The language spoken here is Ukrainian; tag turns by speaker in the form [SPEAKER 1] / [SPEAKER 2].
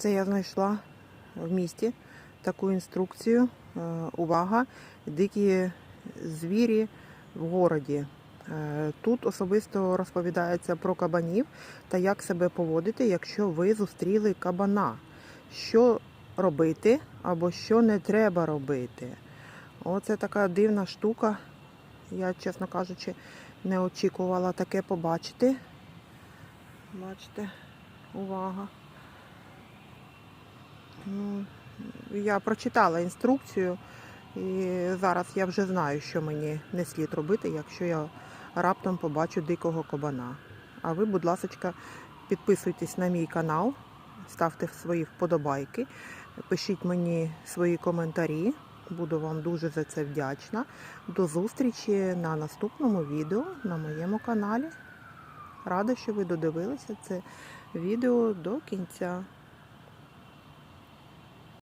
[SPEAKER 1] Це я знайшла в місті таку інструкцію. Е, Увага! Дикі звірі в городі. Е, Тут особисто розповідається про кабанів та як себе поводити, якщо ви зустріли кабана. Що робити або що не треба робити. Оце така дивна штука. Я, чесно кажучи, не очікувала таке побачити. Бачите, увага. Я прочитала інструкцію, і зараз я вже знаю, що мені не слід робити, якщо я раптом побачу дикого кабана. А ви, будь ласка, підписуйтесь на мій канал, ставте свої вподобайки, пишіть мені свої коментарі. Буду вам дуже за це вдячна. До зустрічі на наступному відео на моєму каналі. Рада, що ви додивилися це відео до кінця.